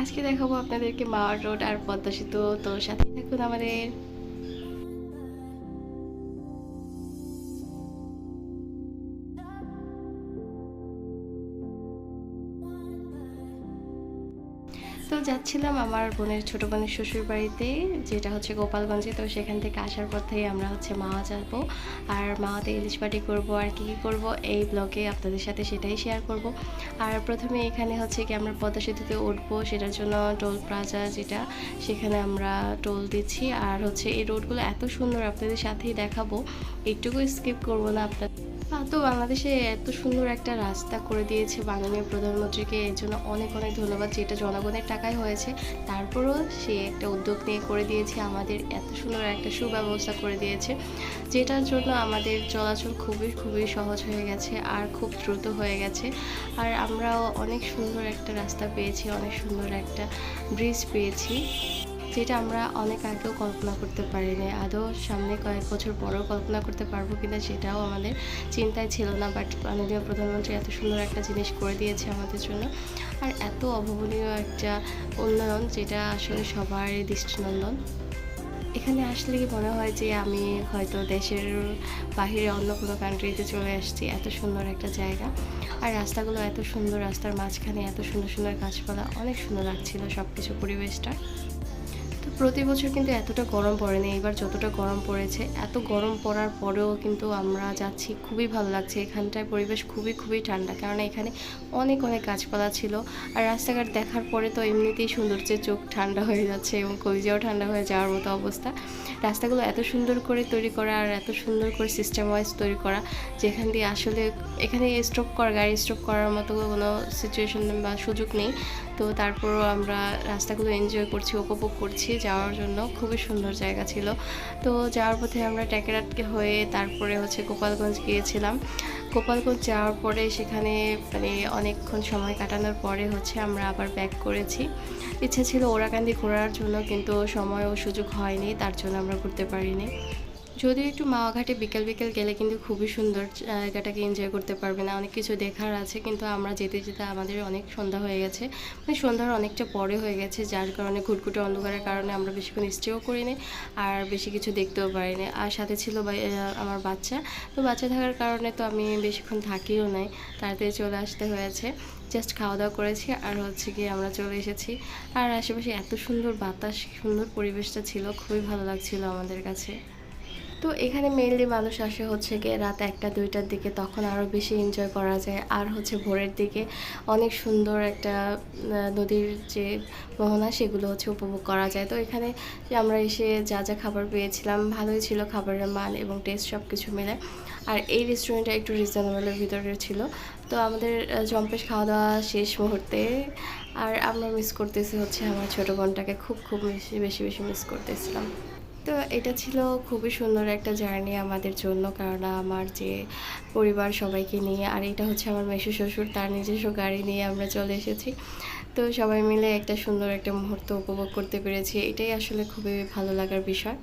আজকে দেখাবো আপনাদেরকে মাওয়ার রোড আর পদ্মা সেতু। তো সাথেই থাকুন আমাদের তো যাচ্ছিলাম আমার বোনের, ছোট বোনের শ্বশুর বাড়িতে যেটা হচ্ছে গোপালগঞ্জে। তো সেখান থেকে আসার পথেই আমরা হচ্ছে মাওয়া যাব। আর মাওয়াতে ইলিশ পাটি করব আর কী কী করব, এই ব্লগে আপনাদের সাথে সেটাই শেয়ার করব। আর প্রথমে এখানে হচ্ছে কি আমরা পদ্মা সেতুতে উঠবো, সেটার জন্য টোল প্লাজা যেটা, সেখানে আমরা টোল দিচ্ছি। আর হচ্ছে এই রোডগুলো এত সুন্দর, আপনাদের সাথেই দেখাবো। একটুকু স্কিপ করব না আপনার তো বাংলাদেশে এত সুন্দর একটা রাস্তা করে দিয়েছে মাননীয় প্রধানমন্ত্রীকে। এর জন্য অনেক অনেক ধন্যবাদ। যেটা জনগণের টাকায় হয়েছে, তারপরও সে একটা উদ্যোগ নিয়ে করে দিয়েছে। আমাদের এত সুন্দর একটা সুব্যবস্থা করে দিয়েছে, যেটার জন্য আমাদের চলাচল খুবই খুবই সহজ হয়ে গেছে আর খুব দ্রুত হয়ে গেছে। আর আমরাও অনেক সুন্দর একটা রাস্তা পেয়েছি, অনেক সুন্দর একটা ব্রিজ পেয়েছি। যেটা আমরা অনেক আগেও কল্পনা করতে পারিনি, আদৌ সামনে কয়েক বছর পরেও কল্পনা করতে পারব কিনা সেটাও আমাদের চিন্তায় ছিল না বাট মাননীয় প্রধানমন্ত্রী এত সুন্দর একটা জিনিস করে দিয়েছে আমাদের জন্য। আর এত অভাবনীয় একটা উন্নয়ন যেটা আসলে সবারই দৃষ্টিনন্দন। এখানে আসলে কি মনে হয় যে আমি হয়তো দেশের বাহিরে অন্য কোনো কান্ট্রিতে চলে আসছি, এত সুন্দর একটা জায়গা। আর রাস্তাগুলো এত সুন্দর, রাস্তার মাঝখানে এত সুন্দর সুন্দর গাছপালা, অনেক সুন্দর লাগছিল সব কিছু পরিবেশটা। প্রতি বছর কিন্তু এতটা গরম পড়ে পড়েনি। এবার যতটা গরম পড়েছে, এত গরম পড়ার পরেও কিন্তু আমরা যাচ্ছি। খুবই ভালো লাগছে। এখানটায় পরিবেশ খুবই খুবই ঠান্ডা। কারণ এখানে অনেক অনেক গাছপালা ছিল। আর রাস্তাঘাট দেখার পরে তো এমনিতেই সৌন্দর্যে চোখ ঠান্ডা হয়ে যাচ্ছে এবং কলিজাও ঠান্ডা হয়ে যাওয়ার মতো অবস্থা। রাস্তাগুলো এত সুন্দর করে তৈরি করা আর এত সুন্দর করে সিস্টেম ওয়াইজ তৈরি করা, যেখান দিয়ে আসলে এখানে স্টপ করা, গাড়ি স্টপ করার মতো কোনো সিচুয়েশন বা সুযোগ নেই। তো তারপরও আমরা রাস্তাগুলো এনজয় করছি, উপভোগ করছি, যাওয়ার জন্য। খুবই সুন্দর জায়গা ছিল। তো যাওয়ার পথে আমরা ট্যাকেরাটকে হয়ে তারপরে হচ্ছে গোপালগঞ্জ গিয়েছিলাম। গোপালগঞ্জ যাওয়ার পরে সেখানে মানে অনেকক্ষণ সময় কাটানোর পরে হচ্ছে আমরা আবার ব্যাক করেছি। ইচ্ছা ছিল ওরাকান্দি ঘোরার জন্য, কিন্তু সময় ও সুযোগ হয়নি, তার জন্য আমরা ঘুরতে পারিনি। যদিও একটু মাওয়াঘাটে বিকেল বিকেল গেলে কিন্তু খুবই সুন্দর জায়গাটাকে এনজয় করতে পারবে না, অনেক কিছু দেখার আছে, কিন্তু আমরা যেতে যেতে আমাদের অনেক সন্ধ্যা হয়ে গেছে। মানে সন্ধ্যার অনেকটা পরে হয়ে গেছে, যার কারণে ঘুটঘুটে অন্ধকারের কারণে আমরা বেশিক্ষণ স্টেও করিনি আর বেশি কিছু দেখতেও পারিনি। আর সাথে ছিল আমার বাচ্চা। তো বাচ্চা থাকার কারণে তো আমি বেশিক্ষণ থাকিও নাই, তাড়াতাড়ি চলে আসতে হয়েছে। জাস্ট খাওয়া দাওয়া করেছি আর হচ্ছে গিয়ে আমরা চলে এসেছি। আর আশেপাশে এত সুন্দর বাতাস, সুন্দর পরিবেশটা ছিল, খুবই ভালো লাগছিল আমাদের কাছে। তো এখানে মেনলি মানুষ আসে হচ্ছে গিয়ে রাত একটা, দুইটার দিকে, তখন আরও বেশি এনজয় করা যায়। আর হচ্ছে ভোরের দিকে অনেক সুন্দর একটা নদীর যে মোহনা সেগুলো হচ্ছে উপভোগ করা যায়। তো এখানে আমরা এসে যা যা খাবার পেয়েছিলাম, ভালোই ছিল খাবারের মান এবং টেস্ট সব কিছু মিলে। আর এই রেস্টুরেন্টটা একটু রিজনেবলের ভিতরে ছিল। তো আমাদের জম্পেশ খাওয়া দাওয়া শেষ মুহূর্তে। আর আমরা মিস করতেছি হচ্ছে আমার ছোটো বোনটাকে। খুব খুব বেশি বেশি বেশি মিস করতেছিলাম। তো এটা ছিল খুবই সুন্দর একটা জার্নি আমাদের জন্য, কারণ আমার যে পরিবার সবাইকে নিয়ে, আর এটা হচ্ছে আমার মেসু শ্বশুর, তার নিজস্ব গাড়ি নিয়ে আমরা চলে এসেছি। তো সবাই মিলে একটা সুন্দর একটা মুহূর্ত উপভোগ করতে পেরেছি, এটাই আসলে খুবই ভালো লাগার বিষয়।